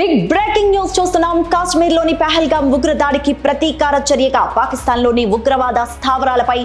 Big breaking news చూస్తున్నాం. కాశ్మీర్లోని పహల్గాం ఉగ్ర దాడికి ప్రతీకార చర్యగా పాకిస్తాన్లోని ఉగ్రవాద స్థావరాలపై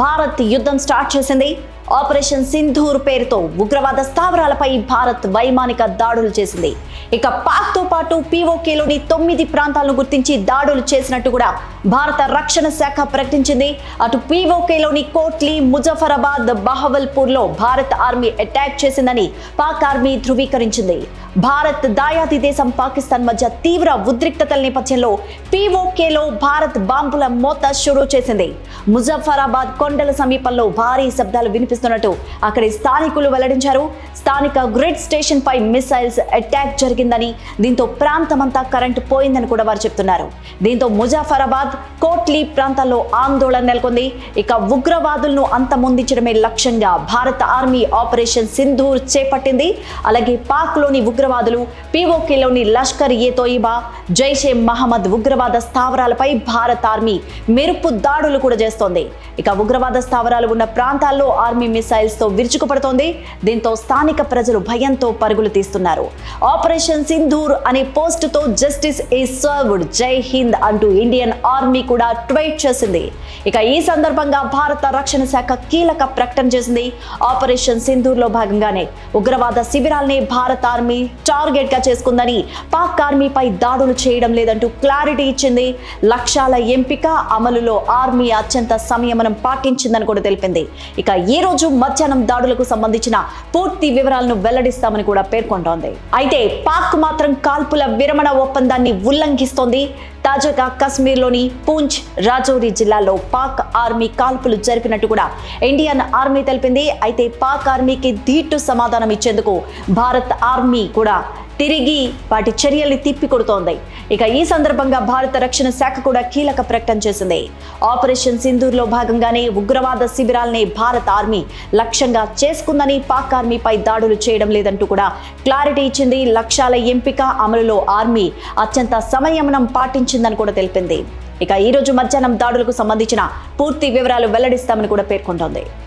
భారత్ యుద్ధం స్టార్ట్ చేసింది. ఆపరేషన్ సింధూర్ పేరుతో ఉగ్రవాద స్థావరాలపై భారత్ వైమానిక దాడులు చేసింది. ఇక పాక్తో పాటు పీఓకేలోని తొమ్మిది ప్రాంతాలను గుర్తించి దాడులు చేసినట్టు కూడా భారత రక్షణ శాఖ ప్రకటించింది. అటు పీఓకేలోని కోట్లీ ముజఫరాబాద్ బహవల్పూర్లో భారత్ ఆర్మీ అటాక్ చేసిందని పాక్ ఆర్మీ ధృవీకరించింది. భారత్ దాయాది దేశం పాకిస్తాన్ మధ్య తీవ్ర ఉద్రిక్తతల నేపథ్యంలో పీఓకేలో భారత్ బాంబుల మోత షురూ చేసింది. ముజఫరాబాద్ కొండల సమీపంలో భారీ శబ్దాలు వినిపిస్తున్నట్టు అక్కడి స్థానికులు వెల్లడించారు. స్థానిక గ్రిడ్ స్టేషన్ పై మిసైల్స్ అటాక్ జరిగిందని దీంతో ప్రాంతమంతా కరెంటు పోయిందని కూడా వారు చెప్తున్నారు. దీంతో ముజాఫరాబాద్ కోట్లీ ప్రాంతాల్లో ఆందోళన నెలకొంది. ఇక ఉగ్రవాదులను అంతమొందించడమే లక్ష్యంగా భారత ఆర్మీ ఆపరేషన్ సింధూర్ చేపట్టింది. అలాగే పాక్లోని ఉగ్రవాదులు పీఓకేలోని లష్కర్ ఏ తోయిబా జైషే మహమ్మద్ ఉగ్రవాద స్థావరాలపై భారత్ ఆర్మీ మెరుపు దాడులు కూడా చేస్తోంది. ఇక ఉగ్రవాద స్థావరాలు ఉన్న ప్రాంతాల్లో ఆర్మీ మిసైల్స్తో విరుచుకుపడుతోంది. దీంతో స్థానిక ప్రజలు భయంతో పరుగులు తీస్తున్నారు. ఆపరేషన్ సింధూర్ అనే పోస్ట్తో జస్టిస్ ఈ సర్వ్డ్ జై హింద్ అంటూ ఇండియన్ ఆర్మీ కూడా ట్వీట్ చేసింది. ఇక ఈ సందర్భంగా భారత రక్షణ శాఖ కీలక ప్రకటన చేసింది. ఆపరేషన్ సింధూర్లో భాగంగానే ఉగ్రవాద శిబిరాల్ని భారత ఆర్మీ టార్గెట్గా చేసుకుందని పాక్ ఆర్మీపై దాడులు చేయడం లేదంటూ క్లారిటీ ఇచ్చింది. లక్ష్యాల ఎంపిక అమలులో ఆర్మీ అత్యంత సంయమనం పాటించిందని కూడా తెలిపింది. ఇక ఈ రోజు మధ్యాహ్నం దాడులకు సంబంధించిన పూర్తి వివరాలను వెల్లడిస్తామని కూడా పేర్కొంటోంది. అయితే పాక్ మాత్రం కాల్పుల విరమణ ఒప్పందాన్ని ఉల్లంఘిస్తోంది. తాజాగా కశ్మీర్లోని పూంచ్ రాజౌరి జిల్లాలో పాక్ ఆర్మీ కాల్పులు జరిపినట్టు కూడా ఇండియన్ ఆర్మీ తెలిపింది. అయితే పాక్ ఆర్మీకి ధీటు సమాధానం ఇచ్చేందుకు భారత్ ఆర్మీ కూడా తిరిగి వాటి చర్యల్ని తిప్పికొడుతోంది. ఇక ఈ సందర్భంగా భారత రక్షణ శాఖ కూడా కీలక ప్రకటన చేసింది. ఆపరేషన్ సింధూర్లో భాగంగానే ఉగ్రవాద శిబిరాల్ని భారత ఆర్మీ లక్ష్యంగా చేసుకుందని పాక్ ఆర్మీపై దాడులు చేయడం లేదంటూ కూడా క్లారిటీ ఇచ్చింది. లక్ష్యాల ఎంపిక అమలులో ఆర్మీ అత్యంత సంయమనం పాటించిందని కూడా తెలిపింది. ఇక ఈ రోజు మధ్యాహ్నం దాడులకు సంబంధించిన పూర్తి వివరాలు వెల్లడిస్తామని కూడా పేర్కొంటోంది.